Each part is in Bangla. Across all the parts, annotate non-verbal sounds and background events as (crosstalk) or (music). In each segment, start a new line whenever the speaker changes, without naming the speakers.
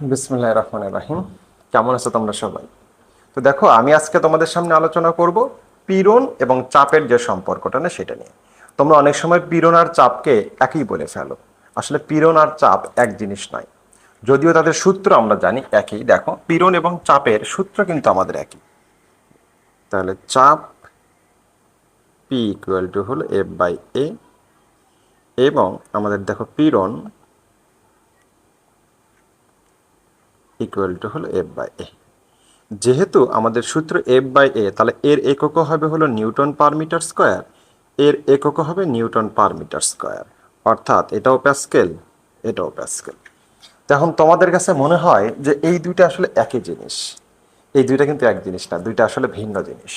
বিসমুল্লাহ রহমান রাহিম। কেমন আছো তোমরা সবাই? তো দেখো, আমি আজকে তোমাদের সামনে আলোচনা করব পীড়ন এবং চাপের যে সম্পর্কটা না সেটা নিয়ে। তোমরা অনেক সময় পীড়ন আর চাপকে একই বলে ফেলো। আসলে পীড়ন আর চাপ এক জিনিস নয়। যদিও তাদের সূত্র আমরা জানি একই। দেখো, পীড়ন এবং চাপের সূত্র কিন্তু আমাদের একই। তাহলে চাপ পি ইকুয়াল টু হলো এফ বাই এ এবং আমাদের দেখো পীড়ন ইকুয়াল টু হলো এফ বাই এ যেহেতু আমাদের সূত্র এফ বাই এ তাহলে এর এককও হবে হলো নিউটন পার মিটার স্কোয়ার, এর এককও হবে নিউটন পার মিটার স্কোয়ার। অর্থাৎ এটাও প্যাসকেল এটাও প্যাসকেল। তখন তোমাদের কাছে মনে হয় যে এই দুইটা আসলে একই জিনিস। এই দুইটা কিন্তু এক জিনিস না, দুইটা আসলে ভিন্ন জিনিস।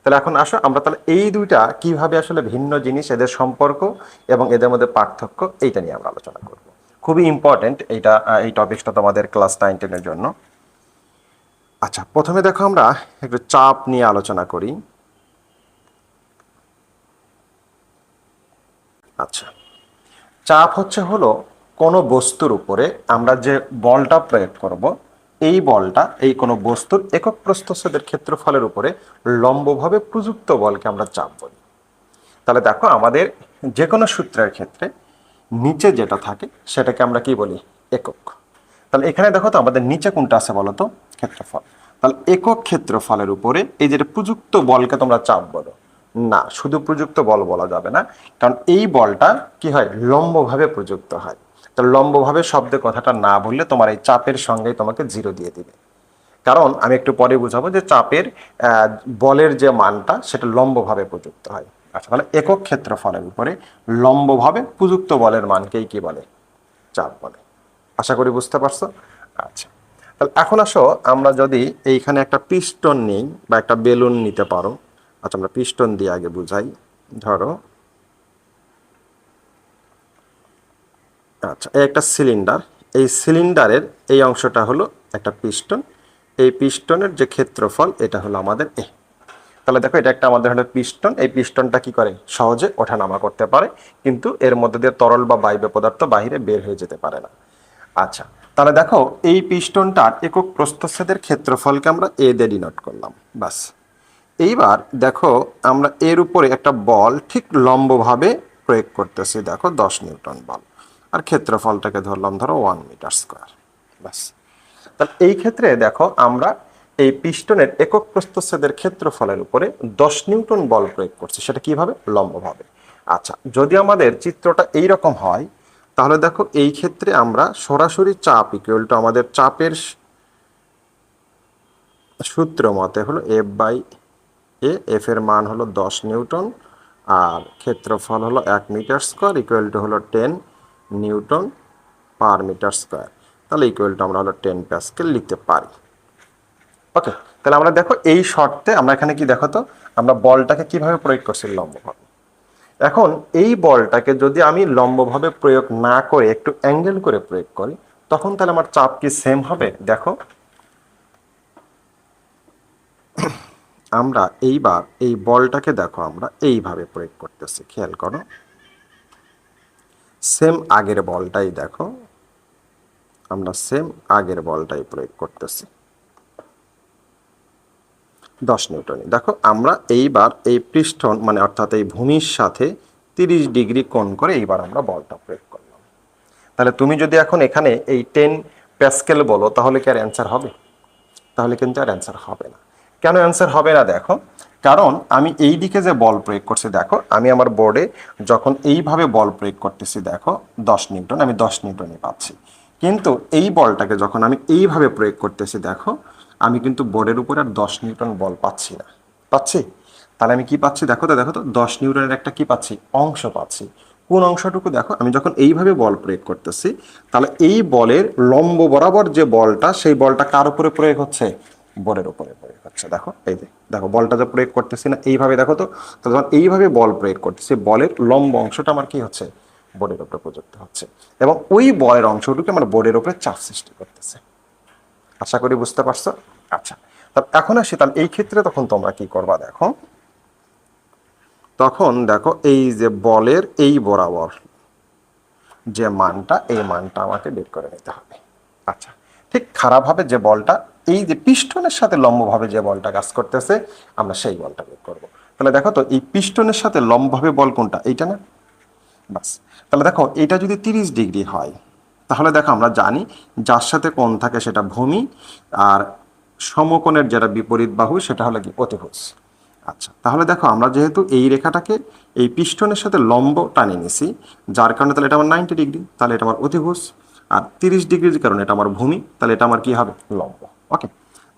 তাহলে এখন আসো, আমরা তাহলে এই দুইটা কীভাবে আসলে ভিন্ন জিনিস, এদের সম্পর্ক এবং এদের মধ্যে পার্থক্য, এইটা নিয়ে আমরা আলোচনা করব। খুবই ইম্পর্টেন্ট এইটা এই টপিকটা তোমাদের ক্লাস নাইন টেনের জন্য। আচ্ছা প্রথমে দেখো আমরা একটু চাপ নিয়ে আলোচনা করি। আচ্ছা চাপ হচ্ছে হলো কোনো বস্তুর উপরে আমরা যে বলটা প্রয়োগ করব, এই বলটা, এই কোনো বস্তুর একক প্রস্থচ্ছেদের ক্ষেত্রফলের উপরে লম্বভাবে প্রযুক্ত বলকে আমরা চাপ বলি। তাহলে দেখো আমাদের যে কোনো সূত্রের ক্ষেত্রে নিচে যেটা থাকে, সেটাকে আমরা কি বলি? একক। তাহলে এখানে দেখো তো আমাদের নিচে কোনটা আছে বলো তো? ক্ষেত্রফল। তাহলে একক ক্ষেত্রফলের উপরে এই যে প্রযুক্ত বলকে তোমরা চাপ বলো। না, শুধু প্রযুক্ত বল বলা যাবে না, কারণ এই বলটা কি হয়? লম্বভাবে প্রযুক্ত হয়। তো লম্বভাবে শব্দে কথাটা না বললে তোমার এই চাপের সঙ্গেই তোমাকে জিরো দিয়ে দিবে। কারণ আমি একটু পরে বুঝাবো যে চাপের বলের যে মানটা, সেটা লম্বভাবে প্রযুক্ত হয়। আচ্ছা তাহলে একক ক্ষেত্রফলের উপরে লম্বভাবে প্রযুক্ত বলের মানকেই কি বলে? চাপ বলে। আশা করি বুঝতে পারছ? আচ্ছা তাহলে এখন আসো, আমরা যদি এইখানে একটা পিস্টন নিই বা একটা বেলুন নিতে পারো। আচ্ছা আমরা পিস্টন দিয়ে আগে বুঝাই। ধরো আচ্ছা এই একটা সিলিন্ডার। এই সিলিন্ডারের এই অংশটা হলো একটা পিস্টন। এই পিস্টনের যে ক্ষেত্রফল, এটা হলো আমাদের এ। তাহলে দেখো এটা একটা আমাদের হলো পিস্টন। এই পিস্টনটা কি করে? সহজে ওঠানামা করতে পারে। কিন্তু এর মধ্যে দিয়ে তরল বা বায়ু পদার্থ বাহিরে বের হয়ে যেতে পারে না। আচ্ছা তাহলে দেখো এই পিস্টনটার একক প্রস্থচ্ছেদের ক্ষেত্রফলকে আমরা এ দিয়ে ডিনোট করলাম। বাস এইবার দেখো আমরা এর উপরে একটা বল ঠিক লম্বভাবে প্রয়োগ করতেছি। দেখো দশ নিউটন বল। আর ক্ষেত্রফলটাকে ধরলাম ধরো ওয়ান মিটার স্কোয়ার ব্যাস। তাহলে এই ক্ষেত্রে দেখো আমরা এই পিস্টনের একক প্রস্থচ্ছেদের ক্ষেত্রফলের উপরে দশ নিউটন বল প্রয়োগ করছে। সেটা কীভাবে? লম্বভাবে। আচ্ছা যদি আমাদের চিত্রটা এই রকম হয়, তাহলে দেখো এই ক্ষেত্রে আমরা সরাসরি চাপ ইকুয়াল টু আমাদের চাপের সূত্র মতে হলো এফ বাই এ এফ এর মান হলো দশ নিউটন, আর ক্ষেত্রফল হলো এক মিটার স্কোয়ার ইকুয়াল টু হলো ten newton per metre square. তাহলে ইকুয়াল টু আমরা হলো টেন প্যাসকেল লিখতে পারি। ওকে তাহলে আমরা দেখো এই শর্তে আমরা এখানে কি দেখো তো, আমরা বলটাকে কীভাবে প্রয়োগ করছি লম্বভাবে? এখন এই বলটাকে যদি আমি লম্বভাবে প্রয়োগ না করে, একটু অ্যাঙ্গেল করে প্রয়োগ করি, তখন তাহলে আমার চাপ কি সেম হবে? দেখো। আমরা এইবার এই বলটাকে দেখো, আমরা এইভাবে প্রয়োগ করতেছি, খেয়াল করো। সেম আগের বলটাই দেখো। আমরা সেম আগের বলটাই প্রয়োগ করতেছি। দশ নিউটনই দেখো, আমরা এইবার এই পৃষ্ঠন মানে অর্থাৎ এই ভূমির সাথে তিরিশ ডিগ্রি কোণ করে এইবার আমরা বলটা প্রয়োগ করলাম। তাহলে তুমি যদি এখন এখানে এই টেন প্যাসকেল বলো, তাহলে কি আর অ্যান্সার হবে? তাহলে কিন্তু আর অ্যান্সার হবে না। কেন অ্যান্সার হবে না দেখো? কারণ আমি এই দিকে যে বল প্রয়োগ করছি, দেখো, আমি আমার বোর্ডে যখন এইভাবে বল প্রয়োগ করতেছি, দেখো, দশ নিউটন আমি দশ নিউটনই পাচ্ছি। কিন্তু এই বলটাকে যখন আমি এইভাবে প্রয়োগ করতেছি, দেখো আমি কিন্তু বোর্ডের উপর আর দশ নিউটন বল পাচ্ছি না। পাচ্ছি? তাহলে আমি কি পাচ্ছি? দেখো তো দেখো তো, দশ নিউটনের একটা কি পাচ্ছি? অংশ পাচ্ছি। কোন অংশটুকু দেখো, আমি যখন এইভাবে বল প্রয়োগ করতেছি, তাহলে এই বলের লম্ব বরাবর যে বলটা, সেই বলটা কার উপরে প্রয়োগ হচ্ছে? বলের উপরে প্রয়োগ হচ্ছে। দেখো, এই যে, দেখো, বলটা যে প্রয়োগ করতেছি না, এইভাবে দেখো তো তো যখন এইভাবে বল প্রয়োগ করতেছি, বলের লম্ব অংশটা আমার কি হচ্ছে? বোর্ডের উপরে প্রযুক্ত হচ্ছে। এবং ওই বলের অংশটুকু আমার বোর্ডের উপরে চাপ সৃষ্টি করতেছে। আশা করি বুঝতে পারছ? আচ্ছা এখন আসি, তাহলে এই ক্ষেত্রে তখন তোমরা কি করবা দেখো? তখন দেখো এই যে বলের এই বরাবর যে মানটা, এই মানটা আমাকে বের করে নিতে হবে। আচ্ছা ঠিক খারাপভাবে যে বলটা, এই যে পিস্টনের সাথে লম্বভাবে যে বলটা কাজ করতেছে, আমরা সেই বলটা বের করব। তাহলে দেখো তো, এই পিস্টনের সাথে লম্বভাবে বল কোনটা? এইটা না? বাস তাহলে দেখো এটা যদি তিরিশ ডিগ্রি হয়, তাহলে দেখো আমরা জানি যার সাথে কোণ থাকে সেটা ভূমি, আর সমকোণের যেটা বিপরীত বাহু, সেটা হলো কি অতিভুজ। আচ্ছা তাহলে দেখো আমরা যেহেতু এই রেখাটাকে এই পিষ্টনের সাথে লম্ব টানে নিছি, যার কারণে তাহলে এটা আমার নাইনটি ডিগ্রি, তাহলে এটা আমার অতিভুজ, আর তিরিশ ডিগ্রির কারণে এটা আমার ভূমি, তাহলে এটা আমার কি হবে? লম্ব। ওকে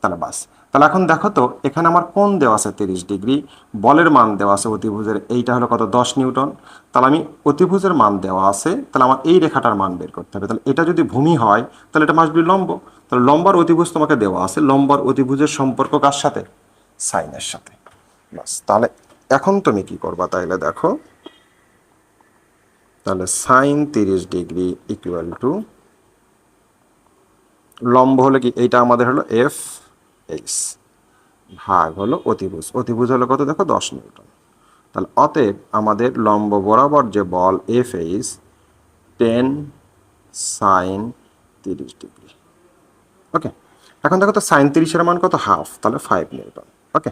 তাহলে বাস। তাহলে এখন দেখো তো, এখানে আমার কোন দেওয়া আছে তিরিশ ডিগ্রি? বলের মান দেওয়া আছে অতিভুজের, এইটা হলো কত? দশ নিউটন। তাহলে আমি অতিভুজের মান দেওয়া আছে, তাহলে আমার এই রেখাটার মান বের করতে হবে। তাহলে এটা যদি ভূমি হয়, তাহলে এটা মাসবি লম্ব। তাহলে লম্বার অতিভুজ তোমাকে দেওয়া আছে, লম্বার অতিভুজের সম্পর্ক কার সাথে? সাইনের সাথে। বাস, তাহলে এখন তুমি কি করবা তাইলে দেখো, তাহলে সাইন তিরিশ ডিগ্রি ইকুয়াল টু লম্ব হলে কি এইটা আমাদের হলো এফ? এইচ ভাগ হলো অতিভুজ। অতিভুজ হলো কত? দেখো, দশ নিউটন। তাহলে অতএব আমাদের লম্ব বরাবর যে বল এফ এইচ টেন সাইন তিরিশ ডিগ্রি। ওকে? এখন দেখো তো সাইন তিরিশের মান কত? হাফ। তাহলে ফাইভ নিউটন। ওকে?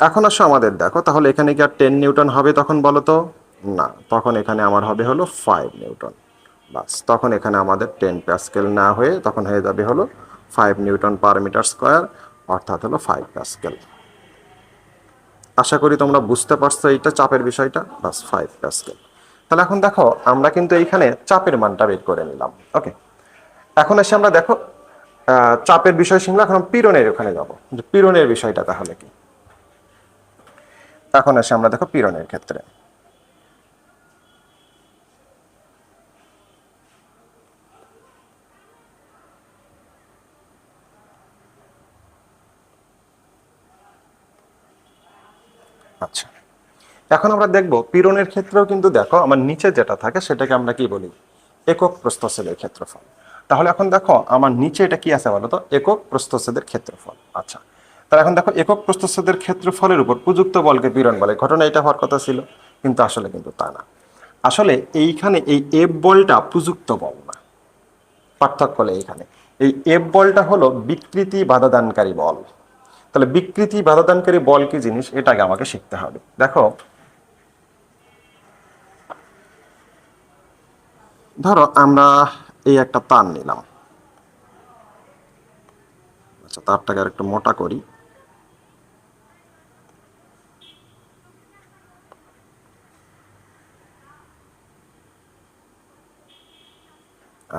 এখন আসো আমাদের, দেখো, তাহলে এখানে কি আর টেন নিউটন হবে তখন বলো তো? না। তখন এখানে আমার হবে হলো ফাইভ নিউটন। বাস, তখন এখানে আমাদের টেন প্যাসকেল না হয়ে তখন হয়ে যাবে হলো five newton per metre square, অর্থাৎ হলো ফাইভ প্যাসকেল। আশা করি তোমরা বুঝতে পারছ এইটা চাপের বিষয়টা বাস ফাইভ প্যাসকেল। তাহলে এখন দেখো, আমরা কিন্তু এইখানে চাপের মানটা বের করে নিলাম। ওকে, এখন এসে আমরা দেখো চাপের বিষয় শিখলাম এখন পীড়নের ওখানে যাব। যে পীড়নের বিষয়টা তাহলে কি? এখন এসে আমরা দেখো পীড়নের ক্ষেত্রে। আচ্ছা। এখন আমরা দেখব পীড়নের ক্ষেত্রেও কিন্তু দেখো আমার নিচে যেটা থাকে সেটাকে আমরা কি বলি? একক প্রস্থচ্ছেদের ক্ষেত্রফল। তাহলে এখন দেখো আমার নিচে এটা কি আছে বলো তো একক প্রস্থচ্ছেদের ক্ষেত্রফল। আচ্ছা। তাহলে এখন দেখো একক প্রস্থচ্ছেদের ক্ষেত্রফলের উপর প্রযুক্ত বলকে পীড়ন বলে। ঘটনা এটা হওয়ার কথা ছিল, কিন্তু আসলে কিন্তু তা না। আসলে এইখানে এই এফ বলটা প্রযুক্ত বল না। পার্থক্য এইখানে। এই এফ বলটা হলো বিকৃতি বাধাদানকারী বল। তাহলে বিকৃতি বাধাদানকারী বল কি জিনিস? এটাকে আমাকে শিখতে হবে। দেখো, ধরো আমরা এই একটা তার নিলাম। আচ্ছা তারটাকে আর একটু মোটা করি।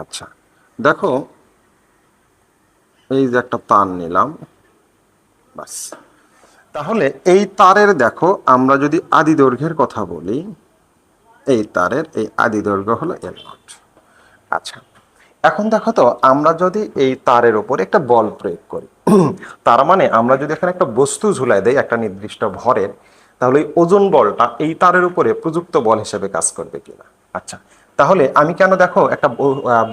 আচ্ছা দেখো, এই যে একটা তার নিলাম। বাস। তাহলে এই তারের দেখো, আমরা যদি আদি দৈর্ঘ্যের কথা বলি, এই তারের এই আদি দৈর্ঘ্য হলো এল নট আচ্ছা এখন দেখো তো, আমরা যদি এই তারের উপর একটা বল প্রয়োগ করি, তার মানে আমরা যদি এখানে একটা বস্তু ঝুলাই দেই, একটা নির্দিষ্ট ভরের, তাহলে এই ওজন বলটা এই তারের উপরে প্রযুক্ত বল হিসেবে কাজ করবে কিনা? আচ্ছা তাহলে আমি কেন দেখো একটা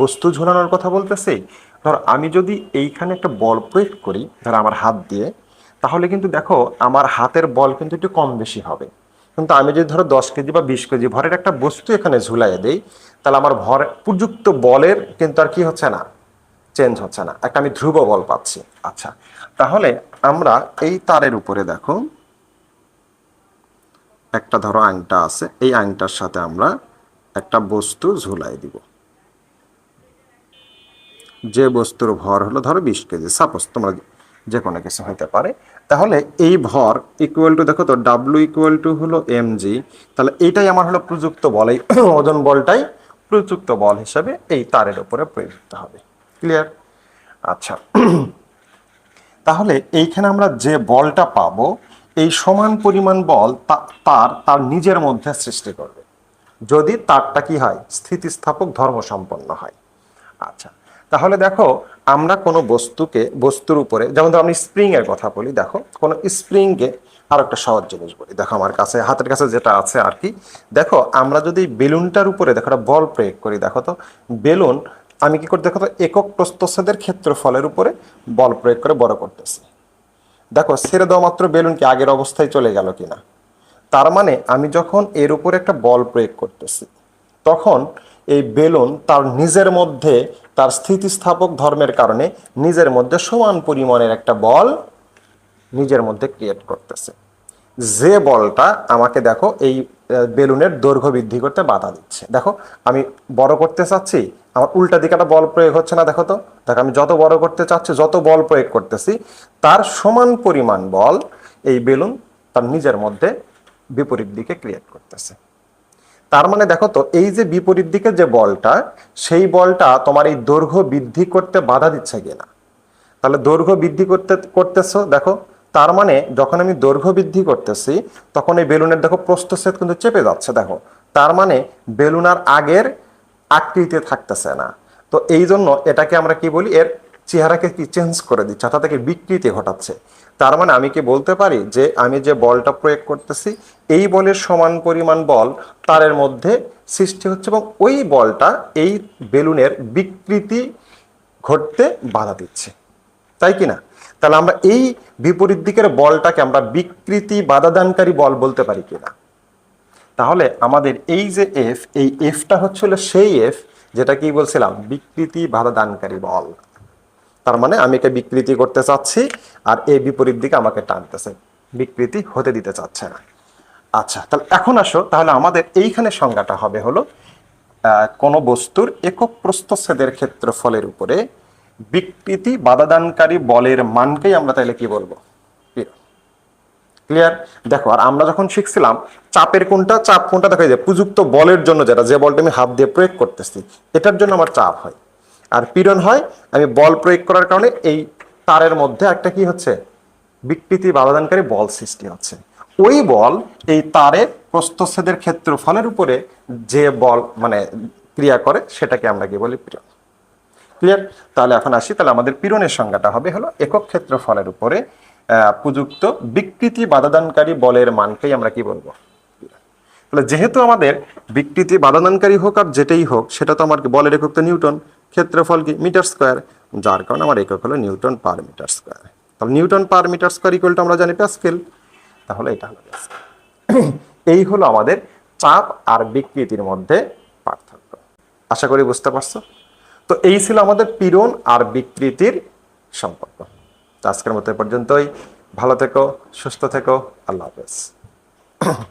বস্তু ঝুলানোর কথা বলতেছি? ধর আমি যদি এইখানে একটা বল প্রয়োগ করি, ধর আমার হাত দিয়ে তাহলে কিন্তু দেখো, আমার হাতের বল কিন্তু একটু কম বেশি হবে। কিন্তু আমি যদি ধরো দশ কেজি বা বিশ কেজি ভরের একটা বস্তু এখানে ঝুলাই দেই, তাহলে আমার ভর উপযুক্ত বলের কিন্তু আর কি হচ্ছে না চেঞ্জ হচ্ছে না। একটা আমি ধ্রুব বল পাচ্ছি। আচ্ছা তাহলে আমরা এই তারের উপরে দেখো, একটা ধরো আংটা আছে, এই আংটার সাথে আমরা একটা বস্তু ঝুলাই দিব। যে বস্তুর ভর হলো ধরো বিশ কেজি। সাপোজ তোমরা যে কোনো কিছু হইতে পারে। তাহলে এই ভর ইকুয়াল টু দেখো তো ডাব্লু ইকুয়াল টু হলো এম জি তাহলে এইটাই আমার হলো প্রযুক্ত বল। এই (clears throat) ওজন বলটাই প্রযুক্ত বল হিসেবে এই তারের উপরে প্রযুক্ত হবে। ক্লিয়ার আচ্ছা। (clears throat) তাহলে এইখানে আমরা যে বলটা পাবো, এই সমান পরিমাণ বল তার তার নিজের মধ্যে সৃষ্টি করবে। যদি তারটা কি হয়, স্থিতিস্থাপক ধর্ম সম্পন্ন হয়। আচ্ছা। তাহলে দেখো, আমরা কোনো বস্তুকে, বস্তুর উপরে, যেমন ধরো আমি স্প্রিং এর কথা বলি, দেখো, কোনো স্প্রিংকে আর একটা সহজ জিনিস বলি। দেখো আমার কাছে, হাতের কাছে যেটা আছে আর কি। দেখো, আমরা যদি বেলুনটার উপরে, দেখো একটা বল প্রয়োগ করি, দেখো তো, বেলুন, আমি কি করি, দেখো তো, একক প্রস্তচ্ছেদের ক্ষেত্রফলের উপরে বল প্রয়োগ করে বড় করতেছি। দেখো, ছেড়ে দেওয়া মাত্র বেলুন কি আগের অবস্থায় চলে গেল কিনা? তার মানে আমি যখন এর উপরে একটা বল প্রয়োগ করতেছি, তখন এই বেলুন তার নিজের মধ্যে, তার স্থিতিস্থাপক ধর্মের কারণে নিজের মধ্যে সমান পরিমাণের একটা বল নিজের মধ্যে ক্রিয়েট করতেছে। যে বলটা আমাকে দেখো এই বেলুনের দৈর্ঘ্য বৃদ্ধি করতে বাধা দিচ্ছে। দেখো, আমি বড় করতে চাচ্ছি, আমার উল্টা দিকে একটা বল প্রয়োগ হচ্ছে না, দেখো তো। দেখো, আমি যত বড় করতে চাচ্ছি, যত বল প্রয়োগ করতেছি, তার সমান পরিমাণ বল এই বেলুন তার নিজের মধ্যে বিপরীত দিকে ক্রিয়েট করতেছে। তার মানে দেখো তো, এই যে বিপরীত দিকে যে বলটা, সেই বলটা তোমার এই দৈর্ঘ্য বৃদ্ধি করতে বাধা দিচ্ছে কিনা? তাহলে দৈর্ঘ্য বৃদ্ধি করতে, করতেছো, দেখো, তার মানে যখন আমি দৈর্ঘ্য বৃদ্ধি করতেছি, তখন এই বেলুনের দেখো প্রস্থচ্ছেদ কিন্তু চেপে যাচ্ছে, দেখো। তার মানে বেলুন আর আগের আকৃতিতে থাকতেছে না। তো এই জন্য এটাকে আমরা কি বলি? এর চেহারাকে কি চেঞ্জ করে দিচ্ছে, অর্থাৎ তাকে বিকৃতি ঘটাচ্ছে। তার মানে আমি কি বলতে পারি যে, আমি যে বলটা প্রয়োগ করতেছি, এই বলের সমান পরিমাণ বল তারের মধ্যে সৃষ্টি হচ্ছে এবং ওই বলটা এই বেলুনের বিকৃতি ঘটতে বাধা দিচ্ছে। তাই কি না? তাহলে আমরা এই বিপরীত দিকের বলটাকে আমরা বিকৃতি বাধাদানকারী বল বলতে পারি কিনা তাহলে আমাদের এই যে এফ এই এফটা হচ্ছিল সেই এফ যেটা কি বলছিলাম? বিকৃতি বাধাদানকারী বল। তার মানে আমি একে বিকৃতি করতে চাচ্ছি আর এই বিপরীত দিকে আমাকে টানতেছে। বিকৃতি হতে দিতে চাচ্ছে না। আচ্ছা তাহলে এখন আসো, তাহলে আমাদের এইখানে সংজ্ঞাটা হবে হলো কোনো বস্তুর একক প্রস্থচ্ছেদের ক্ষেত্রফলের উপরে বিকৃতি বাধাদানকারী বলের মানকেই আমরা তাহলে কি বলব? ক্লিয়ার দেখো, আর আমরা যখন শিখছিলাম, চাপের কোনটা, চাপ কোনটা, দেখো যে, প্রযুক্ত বলের জন্য যেটা যে বলটা আমি হাত দিয়ে প্রয়োগ করতেছি, এটার জন্য আমার চাপ হয়। আর পীড়ন হয়, আমি বল প্রয়োগ করার কারণে এই তারের মধ্যে একটা কি হচ্ছে? বিকৃতি বাধাদানকারী বল সৃষ্টি হচ্ছে। ওই বল এই তারের প্রস্থচ্ছেদের ক্ষেত্রফলের উপরে যে বল মানে ক্রিয়া করে, সেটাকে আমরা কি বলি? পীড়ন। ক্লিয়ার তাহলে এখন আসি, তাহলে আমাদের পীড়নের সংজ্ঞাটা হবে হলো একক ক্ষেত্রফলের উপরে প্রযুক্ত বিকৃতি বাধাদানকারী বলের মানকেই আমরা কি বলব? তাহলে যেহেতু আমাদের বিকৃতি বাধাদানকারী হোক আর যেটাই হোক, সেটা তো আমার বলের একক তো নিউটন। ক্ষেত্রফল কি? Metre square. যার কারণে আমার একক হলো নিউটন পার মিটার স্কোয়ার। তাহলে newton per metre square equal to আমরা জানি প্যাসকেল। তাহলে এটা হলো (clears throat) এই হলো আমাদের চাপ আর বিকৃতির মধ্যে পার্থক্য। আশা করি বুঝতে পারছ? তো এই ছিল আমাদের পীড়ন আর বিকৃতির সম্পর্ক। আজকের মতো পর্যন্তই। ভালো থেকো, সুস্থ থেকো। আল্লাহ হাফেজ। (clears throat)